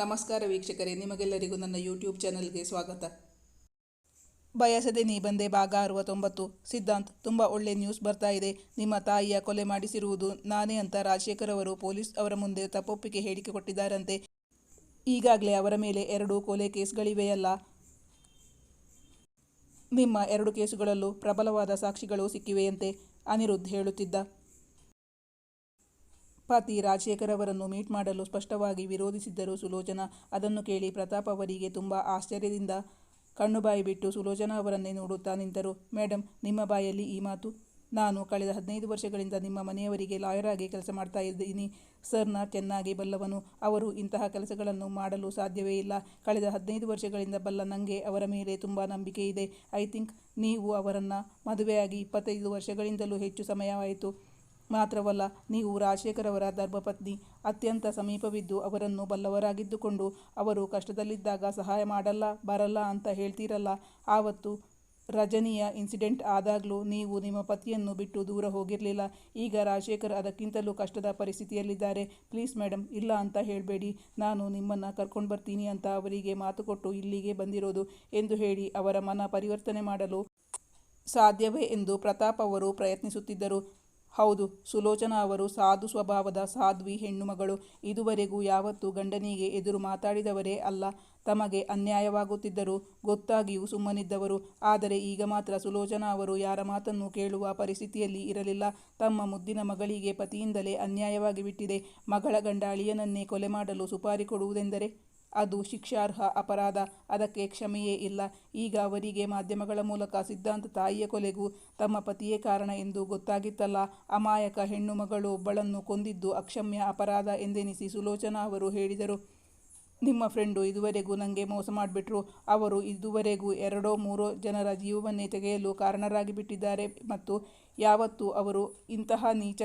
ನಮಸ್ಕಾರ ವೀಕ್ಷಕರೇ, ನಿಮಗೆಲ್ಲರಿಗೂ ನನ್ನ ಯೂಟ್ಯೂಬ್ ಚಾನಲ್ಗೆ ಸ್ವಾಗತ. ಬಯಸದೆ ನೀ ಬಂದೆ ಭಾಗ ಅರವತ್ತೊಂಬತ್ತು. ಸಿದ್ಧಾಂತ್, ತುಂಬ ಒಳ್ಳೆ ನ್ಯೂಸ್ ಬರ್ತಾ ಇದೆ. ನಿಮ್ಮ ತಾಯಿಯ ಕೊಲೆ ಮಾಡಿಸಿರುವುದು ನಾನೇ ಅಂತ ರಾಜಶೇಖರ್ ಅವರು ಪೊಲೀಸ್ ಅವರ ಮುಂದೆ ತಪ್ಪೊಪ್ಪಿಗೆ ಹೇಳಿಕೆ ಕೊಟ್ಟಿದ್ದಾರಂತೆ. ಈಗಾಗಲೇ ಅವರ ಮೇಲೆ ಎರಡು ಕೊಲೆ ಕೇಸ್ಗಳಿವೆಯಲ್ಲ. ನಿಮ್ಮ ಎರಡು ಕೇಸುಗಳಲ್ಲೂ ಪ್ರಬಲವಾದ ಸಾಕ್ಷಿಗಳು ಸಿಕ್ಕಿವೆಯಂತೆ, ಅನಿರುದ್ಧ್ ಹೇಳುತ್ತಿದ್ದ. ಪತಿ ರಾಜಶೇಖರ್ ಅವರನ್ನು ಮೀಟ್ ಮಾಡಲು ಸ್ಪಷ್ಟವಾಗಿ ವಿರೋಧಿಸಿದ್ದರು. ಸುಲೋಚನಾ, ಅದನ್ನು ಕೇಳಿ ಪ್ರತಾಪ್ ಅವರಿಗೆ ತುಂಬ ಆಶ್ಚರ್ಯದಿಂದ ಕಣ್ಣು ಬಾಯಿ ಬಿಟ್ಟು ಸುಲೋಚನಾ ಅವರನ್ನೇ ನೋಡುತ್ತಾ ನಿಂತರು. ಮೇಡಮ್ ನಿಮ್ಮ ಬಾಯಲ್ಲಿ ಈ ಮಾತು? ನಾನು ಕಳೆದ ಹದಿನೈದು ವರ್ಷಗಳಿಂದ ನಿಮ್ಮ ಮನೆಯವರಿಗೆ ಲಾಯರ್ ಆಗಿ ಕೆಲಸ ಮಾಡ್ತಾ ಇದ್ದೀನಿ. ಸರ್ನ ಚೆನ್ನಾಗಿ ಬಲ್ಲವನು. ಅವರು ಇಂತಹ ಕೆಲಸಗಳನ್ನು ಮಾಡಲು ಸಾಧ್ಯವೇ ಇಲ್ಲ. ಕಳೆದ ಹದಿನೈದು ವರ್ಷಗಳಿಂದ ಬಲ್ಲ ನನಗೆ ಅವರ ಮೇಲೆ ತುಂಬ ನಂಬಿಕೆ ಇದೆ. ಐ ಥಿಂಕ್ ನೀವು ಅವರನ್ನು ಮದುವೆಯಾಗಿ ಇಪ್ಪತ್ತೈದು ವರ್ಷಗಳಿಂದಲೂ ಹೆಚ್ಚು ಸಮಯವಾಯಿತು. ಮಾತ್ರವಲ್ಲ, ನೀವು ರಾಜಶೇಖರವರ ಧರ್ಮಪತ್ನಿ ಅತ್ಯಂತ ಸಮೀಪವಿದ್ದು ಅವರನ್ನು ಬಲ್ಲವರಾಗಿದ್ದುಕೊಂಡು ಅವರು ಕಷ್ಟದಲ್ಲಿದ್ದಾಗ ಸಹಾಯ ಮಾಡಲ್ಲ, ಬರಲ್ಲ ಅಂತ ಹೇಳ್ತೀರಲ್ಲ. ಆವತ್ತು ರಜನಿಯ ಇನ್ಸಿಡೆಂಟ್ ಆದಾಗಲೂ ನೀವು ನಿಮ್ಮ ಪತಿಯನ್ನು ಬಿಟ್ಟು ದೂರ ಹೋಗಿರಲಿಲ್ಲ. ಈಗ ರಾಜಶೇಖರ್ ಅದಕ್ಕಿಂತಲೂ ಕಷ್ಟದ ಪರಿಸ್ಥಿತಿಯಲ್ಲಿದ್ದಾರೆ. ಪ್ಲೀಸ್ ಮೇಡಮ್ ಇಲ್ಲ ಅಂತ ಹೇಳಬೇಡಿ. ನಾನು ನಿಮ್ಮನ್ನು ಕರ್ಕೊಂಡು ಬರ್ತೀನಿ ಅಂತ ಅವರಿಗೆ ಮಾತು ಕೊಟ್ಟು ಇಲ್ಲಿಗೆ ಬಂದಿರೋದು ಎಂದು ಹೇಳಿ ಅವರ ಮನ ಪರಿವರ್ತನೆ ಮಾಡಲು ಸಾಧ್ಯವೇ ಎಂದು ಪ್ರತಾಪ್ ಅವರು ಪ್ರಯತ್ನಿಸುತ್ತಿದ್ದರು. ಹೌದು, ಸುಲೋಚನಾ ಅವರು ಸಾಧು ಸ್ವಭಾವದ ಸಾಧ್ವಿ ಹೆಣ್ಣುಮಗಳು. ಇದುವರೆಗೂ ಯಾವತ್ತೂ ಗಂಡನಿಗೆ ಎದುರು ಮಾತಾಡಿದವರೇ ಅಲ್ಲ. ತಮಗೆ ಅನ್ಯಾಯವಾಗುತ್ತಿದ್ದರೂ ಗೊತ್ತಾಗಿಯೂ ಸುಮ್ಮನಿದ್ದವರು. ಆದರೆ ಈಗ ಮಾತ್ರ ಸುಲೋಚನಾ ಅವರು ಯಾರ ಮಾತನ್ನು ಕೇಳುವ ಪರಿಸ್ಥಿತಿಯಲ್ಲಿ ಇರಲಿಲ್ಲ. ತಮ್ಮ ಮುದ್ದಿನ ಮಗಳಿಗೆ ಪತಿಯಿಂದಲೇ ಅನ್ಯಾಯವಾಗಿ ಬಿಟ್ಟಿದೆ. ಮಗಳ ಗಂಡ ಅಳಿಯನನ್ನೇ ಕೊಲೆ ಮಾಡಲು ಸುಪಾರಿ ಕೊಡುವುದೆಂದರೆ? ಅದು ಶಿಕ್ಷಾರ್ಹ ಅಪರಾಧ. ಅದಕ್ಕೆ ಕ್ಷಮೆಯೇ ಇಲ್ಲ. ಈಗ ಅವರಿಗೆ ಮಾಧ್ಯಮಗಳ ಮೂಲಕ ಸಿದ್ಧಾಂತ ತಾಯಿಯ ಕೊಲೆಗೂ ತಮ್ಮ ಪತಿಯೇ ಕಾರಣ ಎಂದು ಗೊತ್ತಾಗಿತ್ತಲ್ಲ. ಅಮಾಯಕ ಹೆಣ್ಣು ಮಗಳು ಒಬ್ಬಳನ್ನು ಕೊಂದಿದ್ದು ಅಕ್ಷಮ್ಯ ಅಪರಾಧ ಎಂದೆನಿಸಿ ಸುಲೋಚನಾ ಅವರು ಹೇಳಿದರು. ನಿಮ್ಮ ಫ್ರೆಂಡು ಇದುವರೆಗೂ ನನಗೆ ಮೋಸ ಮಾಡಿಬಿಟ್ರು. ಅವರು ಇದುವರೆಗೂ ಎರಡೋ ಮೂರೋ ಜನರ ಜೀವವನ್ನೇ ತೆಗೆಯಲು ಕಾರಣರಾಗಿ ಬಿಟ್ಟಿದ್ದಾರೆ ಮತ್ತು ಯಾವತ್ತು ಅವರು ಇಂತಹ ನೀಚ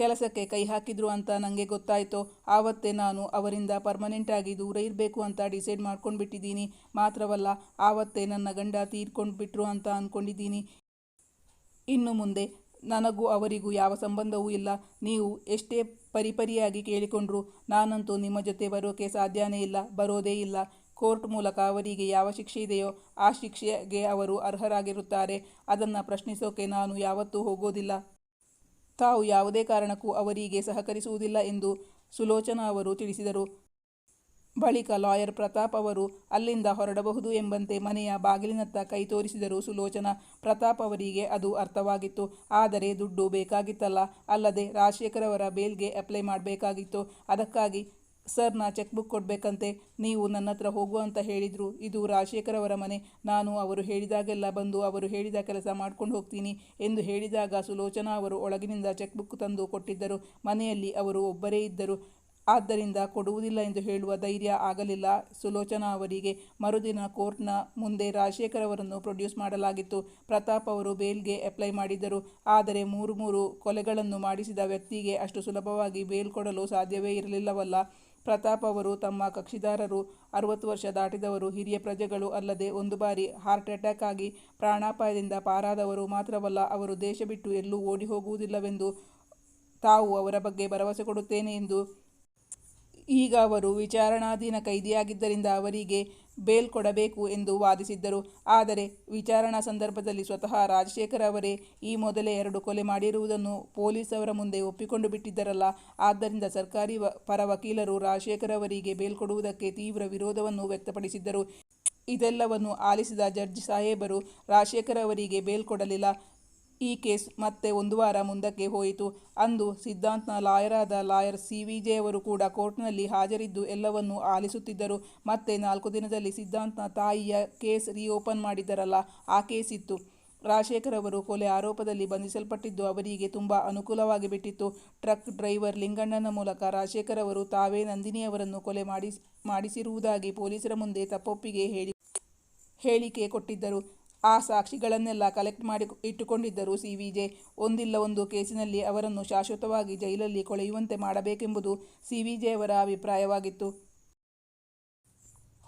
ಕೆಲಸಕ್ಕೆ ಕೈ ಹಾಕಿದ್ರು ಅಂತ ನನಗೆ ಗೊತ್ತಾಯಿತು. ಆವತ್ತೇ ನಾನು ಅವರಿಂದ ಪರ್ಮನೆಂಟಾಗಿ ದೂರ ಇರಬೇಕು ಅಂತ ಡಿಸೈಡ್ ಮಾಡ್ಕೊಂಡು ಬಿಟ್ಟಿದ್ದೀನಿ ಮಾತ್ರವಲ್ಲ, ಆವತ್ತೇ ನನ್ನ ಗಂಡ ತೀರ್ಕೊಂಡು ಬಿಟ್ರು ಅಂತ ಅಂದ್ಕೊಂಡಿದ್ದೀನಿ ಇನ್ನು ಮುಂದೆ ನನಗೂ ಅವರಿಗೂ ಯಾವ ಸಂಬಂಧವೂ ಇಲ್ಲ. ನೀವು ಎಷ್ಟೇ ಪರಿಪರಿಯಾಗಿ ಕೇಳಿಕೊಂಡ್ರು ನಾನಂತೂ ನಿಮ್ಮ ಜೊತೆ ಬರೋಕೆ ಸಾಧ್ಯನೇ ಇಲ್ಲ, ಬರೋದೇ ಇಲ್ಲ. ಕೋರ್ಟ್ ಮೂಲಕ ಅವರಿಗೆ ಯಾವ ಶಿಕ್ಷೆ ಇದೆಯೋ ಆ ಶಿಕ್ಷೆಗೆ ಅವರು ಅರ್ಹರಾಗಿರುತ್ತಾರೆ. ಅದನ್ನು ಪ್ರಶ್ನಿಸೋಕೆ ನಾನು ಯಾವತ್ತೂ ಹೋಗೋದಿಲ್ಲ. ತಾವು ಯಾವುದೇ ಕಾರಣಕ್ಕೂ ಅವರಿಗೆ ಸಹಕರಿಸುವುದಿಲ್ಲ ಎಂದು ಸುಲೋಚನಾ ಅವರು ತಿಳಿಸಿದರು. ಬಳಿಕ ಲಾಯರ್ ಪ್ರತಾಪ್ ಅವರು ಅಲ್ಲಿಂದ ಹೊರಡಬಹುದು ಎಂಬಂತೆ ಮನೆಯ ಬಾಗಿಲಿನತ್ತ ಕೈ ತೋರಿಸಿದರು. ಸುಲೋಚನಾ ಪ್ರತಾಪ್ ಅವರಿಗೆ ಅದು ಅರ್ಥವಾಗಿತ್ತು. ಆದರೆ ದುಡ್ಡು ಬೇಕಾಗಿತ್ತಲ್ಲ. ಅಲ್ಲದೆ ರಾಜಶೇಖರ್ ಅವರ ಬೇಲ್ಗೆ ಅಪ್ಲೈ ಮಾಡಬೇಕಾಗಿತ್ತು. ಅದಕ್ಕಾಗಿ ಸರ್ನ ಚೆಕ್ ಬುಕ್ ಕೊಡಬೇಕಂತೆ. ನೀವು ನನ್ನ ಹತ್ರ ಹೋಗು ಅಂತ ಹೇಳಿದರು. ಇದು ರಾಜಶೇಖರ್ ಅವರ ಮನೆ. ನಾನು ಅವರು ಹೇಳಿದಾಗೆಲ್ಲ ಬಂದು ಅವರು ಹೇಳಿದ ಕೆಲಸ ಮಾಡ್ಕೊಂಡು ಹೋಗ್ತೀನಿ ಎಂದು ಹೇಳಿದಾಗ ಸುಲೋಚನಾ ಅವರು ಒಳಗಿನಿಂದ ಚೆಕ್ ಬುಕ್ ತಂದು ಕೊಟ್ಟಿದ್ದರು. ಮನೆಯಲ್ಲಿ ಅವರು ಒಬ್ಬರೇ ಇದ್ದರು. ಆದ್ದರಿಂದ ಕೊಡುವುದಿಲ್ಲ ಎಂದು ಹೇಳುವ ಧೈರ್ಯ ಆಗಲಿಲ್ಲ. ಸುಲೋಚನಾ ಅವರಿಗೆ ಮರುದಿನ ಕೋರ್ಟ್ನ ಮುಂದೆ ರಾಜಶೇಖರ್ ಅವರನ್ನು ಪ್ರೊಡ್ಯೂಸ್ ಮಾಡಲಾಗಿತ್ತು. ಪ್ರತಾಪ್ ಅವರು ಬೇಲ್ಗೆ ಅಪ್ಲೈ ಮಾಡಿದ್ದರು. ಆದರೆ ಮೂರು ಮೂರು ಕೊಲೆಗಳನ್ನು ಮಾಡಿಸಿದ ವ್ಯಕ್ತಿಗೆ ಅಷ್ಟು ಸುಲಭವಾಗಿ ಬೇಲ್ ಕೊಡಲು ಸಾಧ್ಯವೇ ಇರಲಿಲ್ಲವಲ್ಲ. ಪ್ರತಾಪ್ ಅವರು ತಮ್ಮ ಕಕ್ಷಿದಾರರು ಅರವತ್ತು ವರ್ಷ ದಾಟಿದವರು. ಹಿರಿಯ ಪ್ರಜೆಗಳು ಅಲ್ಲದೆ ಒಂದು ಬಾರಿ ಹಾರ್ಟ್ ಅಟ್ಯಾಕ್ ಆಗಿ ಪ್ರಾಣಾಪಾಯದಿಂದ ಪಾರಾದವರು ಮಾತ್ರವಲ್ಲ, ಅವರು ದೇಶ ಬಿಟ್ಟು ಎಲ್ಲೂ ಓಡಿ ಹೋಗುವುದಿಲ್ಲವೆಂದು ತಾವು ಅವರ ಬಗ್ಗೆ ಭರವಸೆ ಕೊಡುತ್ತೇನೆ ಎಂದು ಈಗ ಅವರು ವಿಚಾರಣಾಧೀನ ಕೈದಿಯಾಗಿದ್ದರಿಂದ ಅವರಿಗೆ ಬೇಲ್ ಕೊಡಬೇಕು ಎಂದು ವಾದಿಸಿದ್ದರು. ಆದರೆ ವಿಚಾರಣಾ ಸಂದರ್ಭದಲ್ಲಿ ಸ್ವತಃ ರಾಜಶೇಖರ್ ಅವರೇ ಈ ಮೊದಲೇ ಎರಡು ಕೊಲೆ ಮಾಡಿರುವುದನ್ನು ಪೊಲೀಸ್ ಅವರ ಮುಂದೆ ಒಪ್ಪಿಕೊಂಡು ಬಿಟ್ಟಿದ್ದರಲ್ಲ. ಆದ್ದರಿಂದ ಸರ್ಕಾರಿ ಪರ ವಕೀಲರು ರಾಜಶೇಖರ್ ಅವರಿಗೆ ಬೇಲ್ ಕೊಡುವುದಕ್ಕೆ ತೀವ್ರ ವಿರೋಧವನ್ನು ವ್ಯಕ್ತಪಡಿಸಿದ್ದರು. ಇದೆಲ್ಲವನ್ನು ಆಲಿಸಿದ ಜಡ್ಜ್ ಸಾಹೇಬರು ರಾಜಶೇಖರ್ ಅವರಿಗೆ ಬೇಲ್ ಕೊಡಲಿಲ್ಲ. ಈ ಕೇಸ್ ಮತ್ತೆ ಒಂದು ವಾರ ಮುಂದಕ್ಕೆ ಹೋಯಿತು. ಅಂದು ಸಿದ್ಧಾಂತ್ನ ಲಾಯರಾದ ಲಾಯರ್ ಸಿ ವಿ ಜೆ ಅವರು ಕೂಡ ಕೋರ್ಟ್ನಲ್ಲಿ ಹಾಜರಿದ್ದು ಎಲ್ಲವನ್ನೂ ಆಲಿಸುತ್ತಿದ್ದರು. ಮತ್ತೆ ನಾಲ್ಕು ದಿನದಲ್ಲಿ ಸಿದ್ಧಾಂತ್ನ ತಾಯಿಯ ಕೇಸ್ ರಿಓಪನ್ ಮಾಡಿದ್ದರಲ್ಲ, ಆ ಕೇಸ್ ಇತ್ತು. ರಾಜಶೇಖರ್ ಅವರು ಕೊಲೆ ಆರೋಪದಲ್ಲಿ ಬಂಧಿಸಲ್ಪಟ್ಟಿದ್ದು ಅವರಿಗೆ ತುಂಬ ಅನುಕೂಲವಾಗಿ ಬಿಟ್ಟಿತ್ತು. ಟ್ರಕ್ ಡ್ರೈವರ್ ಲಿಂಗಣ್ಣನ ಮೂಲಕ ರಾಜಶೇಖರ್ ಅವರು ತಾವೇ ನಂದಿನಿ ಅವರನ್ನು ಕೊಲೆ ಮಾಡಿಸ್, ಮಾಡಿಸಿರುವುದಾಗಿ ಪೊಲೀಸರ ಮುಂದೆ ತಪ್ಪೊಪ್ಪಿಗೆ ಹೇಳಿ, ಹೇಳಿಕೆ ಕೊಟ್ಟಿದ್ದರು. ಆ ಸಾಕ್ಷಿಗಳನ್ನೆಲ್ಲ ಕಲೆಕ್ಟ್ ಮಾಡಿ ಇಟ್ಟುಕೊಂಡಿದ್ದರು ಸಿ ವಿ ಜೆ ಒಂದಿಲ್ಲ ಒಂದು ಕೇಸಿನಲ್ಲಿ ಅವರನ್ನು ಶಾಶ್ವತವಾಗಿ ಜೈಲಲ್ಲಿ ಕೊಳೆಯುವಂತೆ ಮಾಡಬೇಕೆಂಬುದು ಸಿ ವಿ ಜೆ ಅವರ ಅಭಿಪ್ರಾಯವಾಗಿತ್ತು.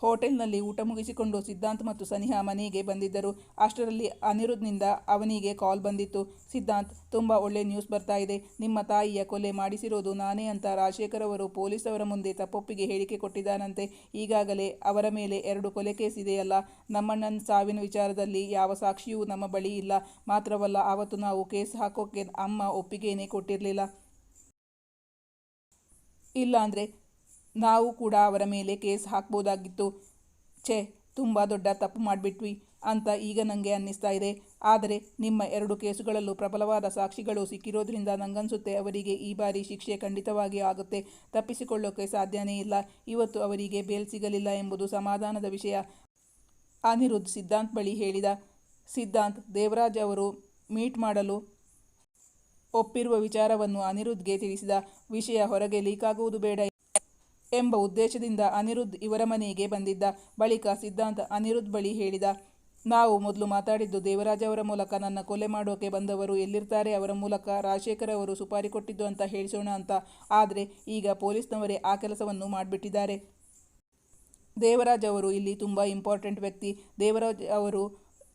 ಹೋಟೆಲ್ನಲ್ಲಿ ಊಟ ಮುಗಿಸಿಕೊಂಡು ಸಿದ್ಧಾಂತ್ ಮತ್ತು ಸನಿಹಾ ಮನೆಗೆ ಬಂದಿದ್ದರು. ಅಷ್ಟರಲ್ಲಿ ಅನಿರುದ್ಧ್ನಿಂದ ಅವನಿಗೆ ಕಾಲ್ ಬಂದಿತ್ತು. ಸಿದ್ಧಾಂತ್, ತುಂಬ ಒಳ್ಳೆ ನ್ಯೂಸ್ ಬರ್ತಾ ಇದೆ. ನಿಮ್ಮ ತಾಯಿಯ ಕೊಲೆ ಮಾಡಿಸಿರೋದು ನಾನೇ ಅಂತ ರಾಜಶೇಖರ್ ಅವರು ಪೊಲೀಸ್ ಅವರ ಮುಂದೆ ತಪ್ಪೊಪ್ಪಿಗೆ ಹೇಳಿಕೆ ಕೊಟ್ಟಿದ್ದಾನಂತೆ. ಈಗಾಗಲೇ ಅವರ ಮೇಲೆ ಎರಡು ಕೊಲೆ ಕೇಸ್ ಇದೆಯಲ್ಲ. ನಮ್ಮಣ್ಣನ ಸಾವಿನ ವಿಚಾರದಲ್ಲಿ ಯಾವ ಸಾಕ್ಷಿಯೂ ನಮ್ಮ ಬಳಿ ಇಲ್ಲ. ಮಾತ್ರವಲ್ಲ ಆವತ್ತು ನಾವು ಕೇಸ್ ಹಾಕೋಕ್ಕೆ ಅಮ್ಮ ಒಪ್ಪಿಗೆನೇ ಕೊಟ್ಟಿರಲಿಲ್ಲ. ಇಲ್ಲಾಂದರೆ ನಾವು ಕೂಡ ಅವರ ಮೇಲೆ ಕೇಸ್ ಹಾಕ್ಬೋದಾಗಿತ್ತು. ಛೇ, ತುಂಬ ದೊಡ್ಡ ತಪ್ಪು ಮಾಡಿಬಿಟ್ವಿ ಅಂತ ಈಗ ನನಗೆ ಅನ್ನಿಸ್ತಾ ಇದೆ. ಆದರೆ ನಿಮ್ಮ ಎರಡು ಕೇಸುಗಳಲ್ಲೂ ಪ್ರಬಲವಾದ ಸಾಕ್ಷಿಗಳು ಸಿಕ್ಕಿರೋದ್ರಿಂದ ನನಗನ್ಸುತ್ತೆ ಅವರಿಗೆ ಈ ಬಾರಿ ಶಿಕ್ಷೆ ಖಂಡಿತವಾಗಿ ಆಗುತ್ತೆ. ತಪ್ಪಿಸಿಕೊಳ್ಳೋಕೆ ಸಾಧ್ಯನೇ ಇಲ್ಲ. ಇವತ್ತು ಅವರಿಗೆ ಬೇಲ್ ಸಿಗಲಿಲ್ಲ ಎಂಬುದು ಸಮಾಧಾನದ ವಿಷಯ. ಅನಿರುದ್ಧ್ ಸಿದ್ಧಾಂತ್ ಬಳಿ ಹೇಳಿದ, ಸಿದ್ಧಾಂತ್, ದೇವರಾಜ್ ಅವರು ಮೀಟ್ ಮಾಡಲು ಒಪ್ಪಿರುವ ವಿಚಾರವನ್ನು ಅನಿರುದ್ಧ್ಗೆ ತಿಳಿಸಿದ. ವಿಷಯ ಹೊರಗೆ ಲೀಕ್ ಆಗುವುದು ಬೇಡ ಎಂಬ ಉದ್ದೇಶದಿಂದ ಅನಿರುದ್ಧ್ ಇವರ ಮನೆಗೆ ಬಂದಿದ್ದ ಬಳಿಕ ಸಿದ್ಧಾಂತ ಅನಿರುದ್ಧ್ ಬಳಿ ಹೇಳಿದ, ನಾವು ಮೊದಲು ಮಾತಾಡಿದ್ದು ದೇವರಾಜ ಅವರ ಮೂಲಕ ನನ್ನ ಕೊಲೆ ಮಾಡೋಕೆ ಬಂದವರು ಎಲ್ಲಿರ್ತಾರೆ? ಅವರ ಮೂಲಕ ರಾಜಶೇಖರ್ ಅವರು ಸುಪಾರಿ ಕೊಟ್ಟಿದ್ದು ಅಂತ ಹೇಳಿಸೋಣ ಅಂತ. ಆದರೆ ಈಗ ಪೊಲೀಸ್ನವರೇ ಆ ಕೆಲಸವನ್ನು ಮಾಡಿಬಿಟ್ಟಿದ್ದಾರೆ. ದೇವರಾಜ್ ಅವರು ಇಲ್ಲಿ ತುಂಬ ಇಂಪಾರ್ಟೆಂಟ್ ವ್ಯಕ್ತಿ. ದೇವರಾಜ್ ಅವರು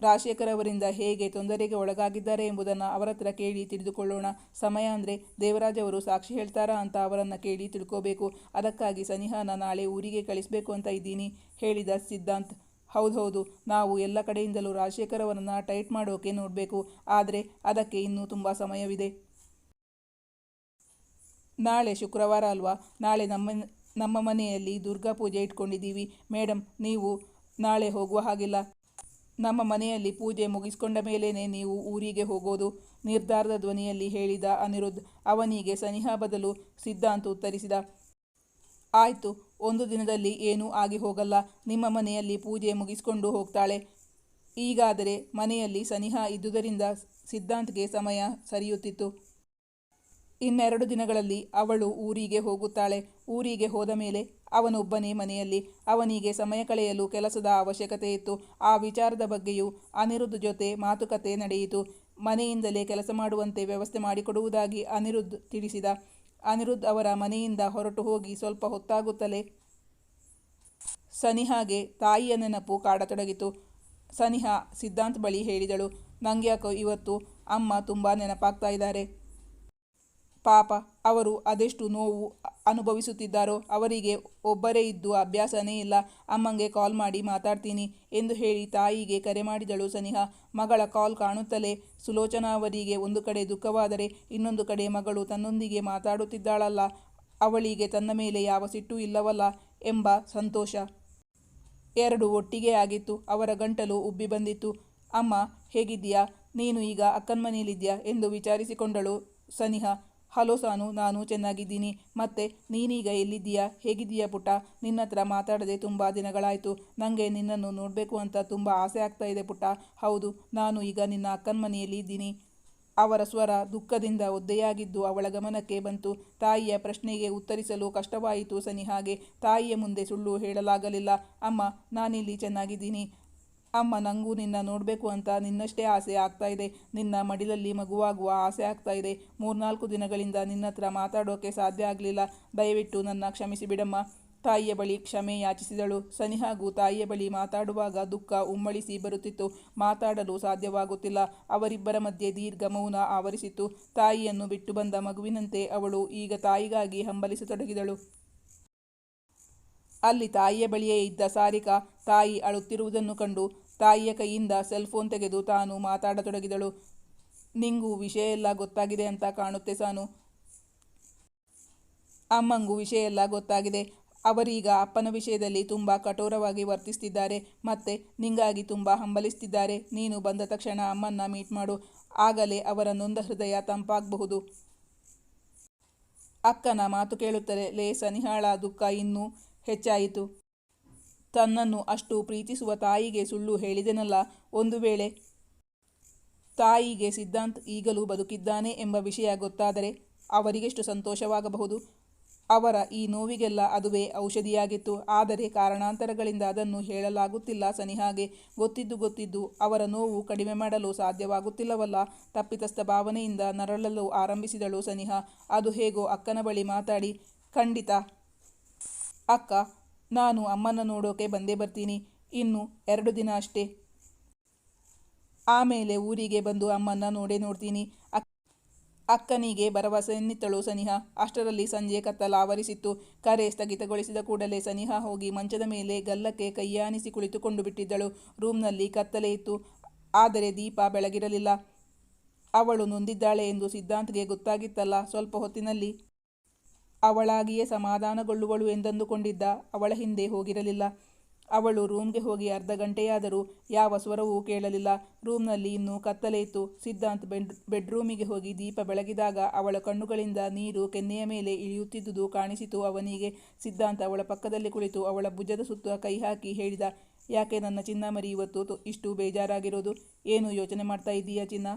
ರಾಜಶೇಖರ್ ಅವರಿಂದ ಹೇಗೆ ತೊಂದರೆಗೆ ಒಳಗಾಗಿದ್ದಾರೆ ಎಂಬುದನ್ನು ಅವರ ಹತ್ರ ಕೇಳಿ ತಿಳಿದುಕೊಳ್ಳೋಣ. ಸಮಯ ಅಂದರೆ ದೇವರಾಜ್ ಅವರು ಸಾಕ್ಷಿ ಹೇಳ್ತಾರಾ ಅಂತ ಅವರನ್ನು ಕೇಳಿ ತಿಳ್ಕೋಬೇಕು. ಅದಕ್ಕಾಗಿ ಸನಿಹಾನ ನಾಳೆ ಊರಿಗೆ ಕಳಿಸಬೇಕು ಅಂತ ಇದ್ದೀನಿ, ಹೇಳಿದ ಸಿದ್ಧಾಂತ್. ಹೌದು ಹೌದು, ನಾವು ಎಲ್ಲ ಕಡೆಯಿಂದಲೂ ರಾಜಶೇಖರ್ ಅವರನ್ನು ಟೈಟ್ ಮಾಡೋಕೆ ನೋಡಬೇಕು, ಆದರೆ ಅದಕ್ಕೆ ಇನ್ನೂ ತುಂಬ ಸಮಯವಿದೆ. ನಾಳೆ ಶುಕ್ರವಾರ ಅಲ್ವಾ? ನಾಳೆ ನಮ್ಮ ನಮ್ಮ ಮನೆಯಲ್ಲಿ ದುರ್ಗಾ ಪೂಜೆ ಇಟ್ಕೊಂಡಿದ್ದೀವಿ. ಮೇಡಮ್ ನೀವು ನಾಳೆ ಹೋಗುವ ಹಾಗಿಲ್ಲ. ನಮ್ಮ ಮನೆಯಲ್ಲಿ ಪೂಜೆ ಮುಗಿಸ್ಕೊಂಡ ಮೇಲೇನೆ ನೀವು ಊರಿಗೆ ಹೋಗೋದು, ನಿರ್ಧಾರದ ಧ್ವನಿಯಲ್ಲಿ ಹೇಳಿದ ಅನಿರುದ್ಧ ಅವನಿಗೆ ಸನಿಹ ಬದಲು ಸಿದ್ಧಾಂತ ಉತ್ತರಿಸಿದ. ಆಯಿತು, ಒಂದು ದಿನದಲ್ಲಿ ಏನೂ ಆಗಿ ಹೋಗಲ್ಲ, ನಿಮ್ಮ ಮನೆಯಲ್ಲಿ ಪೂಜೆ ಮುಗಿಸ್ಕೊಂಡು ಹೋಗ್ತಾಳೆ. ಈಗಾದರೆ ಮನೆಯಲ್ಲಿ ಸನಿಹ ಇದ್ದುದರಿಂದ ಸಿದ್ಧಾಂತ್ಗೆ ಸಮಯ ಸರಿಯುತ್ತಿತ್ತು. ಇನ್ನೆರಡು ದಿನಗಳಲ್ಲಿ ಅವಳು ಊರಿಗೆ ಹೋಗುತ್ತಾಳೆ. ಊರಿಗೆ ಹೋದ ಮೇಲೆ ಅವನೊಬ್ಬನೇ ಮನೆಯಲ್ಲಿ. ಅವನಿಗೆ ಸಮಯ ಕಳೆಯಲು ಕೆಲಸದ ಅವಶ್ಯಕತೆ ಇತ್ತು. ಆ ವಿಚಾರದ ಬಗ್ಗೆಯೂ ಅನಿರುದ್ಧ ಜೊತೆ ಮಾತುಕತೆ ನಡೆಯಿತು. ಮನೆಯಿಂದಲೇ ಕೆಲಸ ಮಾಡುವಂತೆ ವ್ಯವಸ್ಥೆ ಮಾಡಿಕೊಡುವುದಾಗಿ ಅನಿರುದ್ಧ ತಿಳಿಸಿದ. ಅನಿರುದ್ಧ ಅವರ ಮನೆಯಿಂದ ಹೊರಟು ಹೋಗಿ ಸ್ವಲ್ಪ ಹೊತ್ತಾಗುತ್ತಲೇ ಸನಿಹಾಗೆ ತಾಯಿಯ ನೆನಪು ಕಾಡತೊಡಗಿತು. ಸನಿಹಾ ಸಿದ್ಧಾಂತ್ ಬಳಿ ಹೇಳಿದಳು, ನಂಗ್ಯಾಕೋ ಇವತ್ತು ಅಮ್ಮ ತುಂಬ ನೆನಪಾಗ್ತಾ ಇದ್ದಾರೆ. ಪಾಪ, ಅವರು ಅದೆಷ್ಟು ನೋವು ಅನುಭವಿಸುತ್ತಿದ್ದಾರೋ, ಅವರಿಗೆ ಒಬ್ಬರೇ ಇದ್ದು ಅಭ್ಯಾಸನೇ ಇಲ್ಲ, ಅಮ್ಮಂಗೆ ಕಾಲ್ ಮಾಡಿ ಮಾತಾಡ್ತೀನಿ ಎಂದು ಹೇಳಿ ತಾಯಿಗೆ ಕರೆ ಮಾಡಿದಳು ಸನಿಹ. ಮಗಳ ಕಾಲ್ ಕಾಣುತ್ತಲೇ ಸುಲೋಚನಾ ಅವರಿಗೆ ಒಂದು ಕಡೆ ದುಃಖವಾದರೆ ಇನ್ನೊಂದು ಕಡೆ ಮಗಳು ತನ್ನೊಂದಿಗೆ ಮಾತಾಡುತ್ತಿದ್ದಾಳಲ್ಲ, ಅವಳಿಗೆ ತನ್ನ ಮೇಲೆ ಯಾವ ಸಿಟ್ಟು ಇಲ್ಲವಲ್ಲ ಎಂಬ ಸಂತೋಷ. ಎರಡು ಒಟ್ಟಿಗೆ ಆಗಿತ್ತು, ಅವರ ಗಂಟಲು ಉಬ್ಬಿ ಬಂದಿತ್ತು. ಅಮ್ಮ, ಹೇಗಿದ್ದೀಯಾ? ನೀನು ಈಗ ಅಕ್ಕನ ಮನೆಯಲ್ಲಿದ್ದೀಯಾ ಎಂದು ವಿಚಾರಿಸಿಕೊಂಡಳು ಸನಿಹಾ. ಹಲೋ ಸಾನು, ನಾನು ಚೆನ್ನಾಗಿದ್ದೀನಿ. ಮತ್ತೆ, ನೀನೀಗ ಎಲ್ಲಿದ್ದೀಯಾ? ಹೇಗಿದ್ದೀಯಾ ಪುಟ್ಟ? ನಿನ್ನ ಹತ್ರ ಮಾತಾಡದೆ ತುಂಬ ದಿನಗಳಾಯಿತು. ನನಗೆ ನಿನ್ನನ್ನು ನೋಡಬೇಕು ಅಂತ ತುಂಬ ಆಸೆ ಆಗ್ತಾ ಇದೆ ಪುಟ್ಟ. ಹೌದು, ನಾನು ಈಗ ನಿನ್ನ ಅಕ್ಕನ ಮನೆಯಲ್ಲಿ ಇದ್ದೀನಿ. ಅವರ ಸ್ವರ ದುಃಖದಿಂದ ಒದ್ದೆಯಾಗಿದ್ದು ಅವಳ ಗಮನಕ್ಕೆ ಬಂತು. ತಾಯಿಯ ಪ್ರಶ್ನೆಗೆ ಉತ್ತರಿಸಲು ಕಷ್ಟವಾಯಿತು ಸನಿಹಾಗೆ ತಾಯಿಯ ಮುಂದೆ ಸುಳ್ಳು ಹೇಳಲಾಗಲಿಲ್ಲ. ಅಮ್ಮ, ನಾನಿಲ್ಲಿ ಚೆನ್ನಾಗಿದ್ದೀನಿ. ಅಮ್ಮ ನನಗೂ ನಿನ್ನ ನೋಡಬೇಕು ಅಂತ ನಿನ್ನಷ್ಟೇ ಆಸೆ ಆಗ್ತಾ ಇದೆ. ನಿನ್ನ ಮಡಿಲಲ್ಲಿ ಮಗುವಾಗುವ ಆಸೆ ಆಗ್ತಾ ಇದೆ. ಮೂರ್ನಾಲ್ಕು ದಿನಗಳಿಂದ ನಿನ್ನ ಹತ್ರ ಮಾತಾಡೋಕೆ ಸಾಧ್ಯ ಆಗಲಿಲ್ಲ. ದಯವಿಟ್ಟು ನನ್ನ ಕ್ಷಮಿಸಿ ಬಿಡಮ್ಮ. ತಾಯಿಯ ಬಳಿ ಕ್ಷಮೆ ಯಾಚಿಸಿದಳು. ಸನಿಹಾಗೂ ತಾಯಿಯ ಬಳಿ ಮಾತಾಡುವಾಗ ದುಃಖ ಉಮ್ಮಳಿಸಿ ಬರುತ್ತಿತ್ತು. ಮಾತಾಡಲು ಸಾಧ್ಯವಾಗುತ್ತಿಲ್ಲ. ಅವರಿಬ್ಬರ ಮಧ್ಯೆ ದೀರ್ಘ ಮೌನ ಆವರಿಸಿತ್ತು. ತಾಯಿಯನ್ನು ಬಿಟ್ಟು ಬಂದ ಮಗುವಿನಂತೆ ಅವಳು ಈಗ ತಾಯಿಗಾಗಿ ಹಂಬಲಿಸತೊಡಗಿದಳು ಅಲ್ಲಿ ತಾಯಿಯ ಬಳಿಯೇ ಇದ್ದ ಸಾರಿಕಾ ತಾಯಿ ಅಳುತ್ತಿರುವುದನ್ನು ಕಂಡು ತಾಯಿಯ ಕೈಯಿಂದ ಸೆಲ್ ಫೋನ್ ತೆಗೆದು ತಾನು ಮಾತಾಡತೊಡಗಿದಳು. ನಿಂಗೂ ವಿಷಯ ಎಲ್ಲ ಗೊತ್ತಾಗಿದೆ ಅಂತ ಕಾಣುತ್ತೆ ಸಾನು. ಅಮ್ಮಂಗೂ ವಿಷಯ ಎಲ್ಲ ಗೊತ್ತಾಗಿದೆ. ಅವರೀಗ ಅಪ್ಪನ ವಿಷಯದಲ್ಲಿ ತುಂಬ ಕಠೋರವಾಗಿ ವರ್ತಿಸ್ತಿದ್ದಾರೆ. ಮತ್ತೆ ನಿಂಗಾಗಿ ತುಂಬ ಹಂಬಲಿಸ್ತಿದ್ದಾರೆ. ನೀನು ಬಂದ ತಕ್ಷಣ ಅಮ್ಮನ್ನ ಮೀಟ್ ಮಾಡು. ಆಗಲೇ ಅವರ ನೊಂದ ಹೃದಯ ತಂಪಾಗಬಹುದು. ಅಕ್ಕನ ಮಾತು ಕೇಳುತ್ತಲೇ ಲೇ ಸನಿಹಾಳ ದುಃಖ ಇನ್ನೂ ಹೆಚ್ಚಾಯಿತು. ತನ್ನನ್ನು ಅಷ್ಟು ಪ್ರೀತಿಸುವ ತಾಯಿಗೆ ಸುಳ್ಳು ಹೇಳಿದೆನಲ್ಲ, ಒಂದು ವೇಳೆ ತಾಯಿಗೆ ಸಿದ್ಧಾಂತ್ ಈಗಲೂ ಬದುಕಿದ್ದಾನೆ ಎಂಬ ವಿಷಯ ಗೊತ್ತಾದರೆ ಅವರಿಗೆಷ್ಟು ಸಂತೋಷವಾಗಬಹುದು. ಅವರ ಈ ನೋವಿಗೆಲ್ಲ ಅದುವೇ ಔಷಧಿಯಾಗಿತ್ತು. ಆದರೆ ಕಾರಣಾಂತರಗಳಿಂದ ಅದನ್ನು ಹೇಳಲಾಗುತ್ತಿಲ್ಲ ಸನಿಹಾಗೆ. ಗೊತ್ತಿದ್ದು ಗೊತ್ತಿದ್ದು ಅವರ ನೋವು ಕಡಿಮೆ ಮಾಡಲು ಸಾಧ್ಯವಾಗುತ್ತಿಲ್ಲವಲ್ಲ. ತಪ್ಪಿತಸ್ಥ ಭಾವನೆಯಿಂದ ನರಳಲು ಆರಂಭಿಸಿದಳು ಸನಿಹಾ. ಅದು ಹೇಗೋ ಅಕ್ಕನ ಬಳಿ ಮಾತಾಡಿ, ಖಂಡಿತ, ಅಕ್ಕ ನಾನು ಅಮ್ಮನ ನೋಡೋಕೆ ಬಂದೇ ಬರ್ತೀನಿ. ಇನ್ನು ಎರಡು ದಿನ ಅಷ್ಟೇ. ಆಮೇಲೆ ಊರಿಗೆ ಬಂದು ಅಮ್ಮನ್ನ ನೋಡೇ ನೋಡ್ತೀನಿ. ಅಕ್, ಅಕ್ಕನಿಗೆ ಭರವಸೆಯನ್ನಿತ್ತಳು ಸನಿಹ. ಅಷ್ಟರಲ್ಲಿ ಸಂಜೆ ಕತ್ತಲ ಆವರಿಸಿತ್ತು. ಕರೆ ಸ್ಥಗಿತಗೊಳಿಸಿದ ಕೂಡಲೇ ಸನಿಹ ಹೋಗಿ ಮಂಚದ ಮೇಲೆ ಗಲ್ಲಕ್ಕೆ ಕೈಯಾನಿಸಿ ಕುಳಿತುಕೊಂಡು ಬಿಟ್ಟಿದ್ದಳು. ರೂಮ್ನಲ್ಲಿ ಕತ್ತಲೆ ಇತ್ತು. ಆದರೆ ದೀಪ ಬೆಳಗಿರಲಿಲ್ಲ. ಅವಳು ನೊಂದಿದ್ದಾಳೆ ಎಂದು ಸಿದ್ಧಾಂತ್ಗೆ ಗೊತ್ತಾಗಿತ್ತಲ್ಲ. ಸ್ವಲ್ಪ ಹೊತ್ತಿನಲ್ಲಿ ಅವಳಾಗಿಯೇ ಸಮಾಧಾನಗೊಳ್ಳುವಳು ಎಂದಂದುಕೊಂಡಿದ್ದ ಅವಳ ಹಿಂದೆ ಹೋಗಿರಲಿಲ್ಲ. ಅವಳು ರೂಮ್ಗೆ ಹೋಗಿ ಅರ್ಧ ಗಂಟೆಯಾದರೂ ಯಾವ ಸ್ವರವೂ ಕೇಳಲಿಲ್ಲ. ರೂಮ್ನಲ್ಲಿ ಇನ್ನೂ ಕತ್ತಲೆ ಇತ್ತು. ಸಿದ್ಧಾಂತ್ ಬೆಡ್, ಬೆಡ್ರೂಮಿಗೆ ಹೋಗಿ ದೀಪ ಬೆಳಗಿದಾಗ ಅವಳ ಕಣ್ಣುಗಳಿಂದ ನೀರು ಕೆನ್ನೆಯ ಮೇಲೆ ಇಳಿಯುತ್ತಿದ್ದುದು ಕಾಣಿಸಿತು ಅವನಿಗೆ. ಸಿದ್ಧಾಂತ್ ಅವಳ ಪಕ್ಕದಲ್ಲಿ ಕುಳಿತು ಅವಳ ಭುಜದ ಸುತ್ತ ಕೈ ಹಾಕಿ ಹೇಳಿದ, ಯಾಕೆ ನನ್ನ ಚಿನ್ನ ಮರಿ ಇವತ್ತು ಇಷ್ಟು ಬೇಜಾರಾಗಿರೋದು? ಏನು ಯೋಚನೆ ಮಾಡ್ತಾ ಇದ್ದೀಯಾ ಚಿನ್ನ?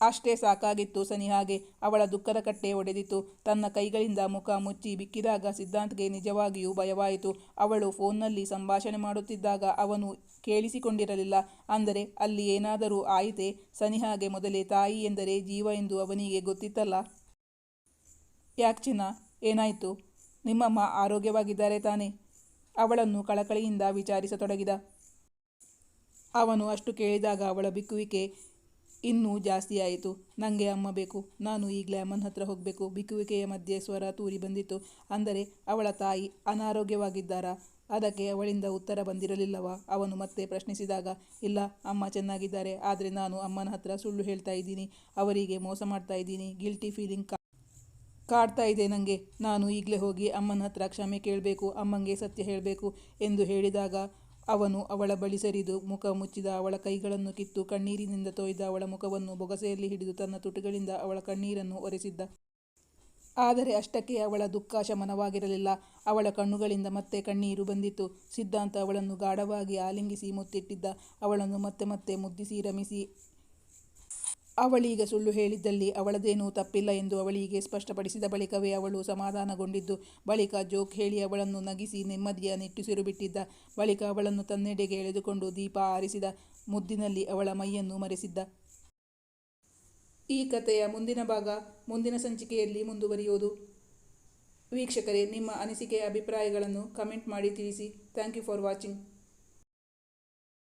ಅಷ್ಟೇ ಸಾಕಾಗಿತ್ತು ಸನಿಹಾಗೆ ಅವಳ ದುಃಖದ ಕಟ್ಟೆ ಒಡೆದಿತ್ತು ತನ್ನ ಕೈಗಳಿಂದ ಮುಖ ಮುಚ್ಚಿ ಬಿಕ್ಕಿದಾಗ ಸಿದ್ಧಾಂತ್ಗೆ ನಿಜವಾಗಿಯೂ ಭಯವಾಯಿತು. ಅವಳು ಫೋನ್ನಲ್ಲಿ ಸಂಭಾಷಣೆ ಮಾಡುತ್ತಿದ್ದಾಗ ಅವನು ಕೇಳಿಸಿಕೊಂಡಿರಲಿಲ್ಲ. ಅಂದರೆ, ಅಲ್ಲಿ ಏನಾದರೂ ಆಯಿತೆ? ಸನಿಹಾಗೆ ಮೊದಲೇ ತಾಯಿ ಎಂದರೆ ಜೀವ ಎಂದು ಅವನಿಗೆ ಗೊತ್ತಿತ್ತಲ್ಲ? ಯಾಕ್ಚಿನ ಏನಾಯಿತು? ನಿಮ್ಮಮ್ಮ ಆರೋಗ್ಯವಾಗಿದ್ದಾರೆ ತಾನೆ? ಅವಳನ್ನು ಕಳಕಳಿಯಿಂದ ವಿಚಾರಿಸತೊಡಗಿದ. ಅವನು ಅಷ್ಟು ಕೇಳಿದಾಗ ಅವಳ ಬಿಕ್ಕುವಿಕೆ ಇನ್ನೂ ಜಾಸ್ತಿಯಾಯಿತು ನನಗೆ ಅಮ್ಮ ಬೇಕು. ನಾನು ಈಗಲೇ ಅಮ್ಮನ ಹತ್ರ ಹೋಗಬೇಕು. ಬಿಕ್ಕುವಿಕೆಯ ಮಧ್ಯೆ ಸ್ವರ ತೂರಿ ಬಂದಿತ್ತು. ಅಂದರೆ ಅವಳ ತಾಯಿ ಅನಾರೋಗ್ಯವಾಗಿದ್ದಾರಾ. ಅದಕ್ಕೆ ಅವಳಿಂದ ಉತ್ತರ ಬಂದಿರಲಿಲ್ಲವ? ಅವನು ಮತ್ತೆ ಪ್ರಶ್ನಿಸಿದಾಗ, ಇಲ್ಲ, ಅಮ್ಮ ಚೆನ್ನಾಗಿದ್ದಾರೆ. ಆದರೆ ನಾನು ಅಮ್ಮನ ಹತ್ರ ಸುಳ್ಳು ಹೇಳ್ತಾ ಇದ್ದೀನಿ. ಅವರಿಗೆ ಮೋಸ ಮಾಡ್ತಾ ಇದ್ದೀನಿ. ಗಿಲ್ಟಿ ಫೀಲಿಂಗ್ ಕಾಡ್ತಾ ಇದೆ ನನಗೆ ನಾನು ಈಗಲೇ ಹೋಗಿ ಅಮ್ಮನ ಹತ್ರ ಕ್ಷಮೆ ಕೇಳಬೇಕು. ಅಮ್ಮಂಗೆ ಸತ್ಯ ಹೇಳಬೇಕು ಎಂದು ಹೇಳಿದಾಗ ಅವನು ಅವಳ ಬಳಿ ಸರಿದು ಮುಖ ಮುಚ್ಚಿದ ಅವಳ ಕೈಗಳನ್ನು ಕಿತ್ತು ಕಣ್ಣೀರಿನಿಂದ ತೊಯ್ದ ಅವಳ ಮುಖವನ್ನು ಬೊಗಸೆಯಲ್ಲಿ ಹಿಡಿದು ತನ್ನ ತುಟಿಗಳಿಂದ ಅವಳ ಕಣ್ಣೀರನ್ನು ಒರೆಸಿದ್ದ. ಆದರೆ ಅಷ್ಟಕ್ಕೆ ಅವಳ ದುಃಖ ಶಮನವಾಗಿರಲಿಲ್ಲ. ಅವಳ ಕಣ್ಣುಗಳಿಂದ ಮತ್ತೆ ಕಣ್ಣೀರು ಬಂದಿತ್ತು. ಸಿದ್ಧಾಂತ ಅವಳನ್ನು ಗಾಢವಾಗಿ ಆಲಿಂಗಿಸಿ ಮುತ್ತಿಟ್ಟಿದ್ದ. ಅವಳನ್ನು ಮತ್ತೆ ಮತ್ತೆ ಮುದ್ದಿಸಿ ರಮಿಸಿ ಅವಳೀಗ ಸುಳ್ಳು ಹೇಳಿದ್ದಲ್ಲಿ ಅವಳದೇನೂ ತಪ್ಪಿಲ್ಲ ಎಂದು ಅವಳಿಗೆ ಸ್ಪಷ್ಟಪಡಿಸಿದ ಬಳಿಕವೇ ಅವಳು ಸಮಾಧಾನಗೊಂಡಿದ್ದು. ಬಳಿಕ ಜೋಕ್ ಹೇಳಿ ಅವಳನ್ನು ನಗಿಸಿ ನೆಮ್ಮದಿಯ ನಿಟ್ಟುಸಿರು ಬಿಟ್ಟಿದ್ದ. ಬಳಿಕ ಅವಳನ್ನು ತನ್ನೆಡೆಗೆ ಎಳೆದುಕೊಂಡು ದೀಪ ಆರಿಸಿದ. ಮುದ್ದಿನಲ್ಲಿ ಅವಳ ಮೈಯನ್ನು ಮರೆಸಿದ್ದ. ಈ ಕಥೆಯ ಮುಂದಿನ ಭಾಗ ಮುಂದಿನ ಸಂಚಿಕೆಯಲ್ಲಿ ಮುಂದುವರಿಯುವುದು ವೀಕ್ಷಕರೇ, ನಿಮ್ಮ ಅನಿಸಿಕೆ, ಅಭಿಪ್ರಾಯಗಳನ್ನು ಕಮೆಂಟ್ ಮಾಡಿ ತಿಳಿಸಿ. Thank you for watching.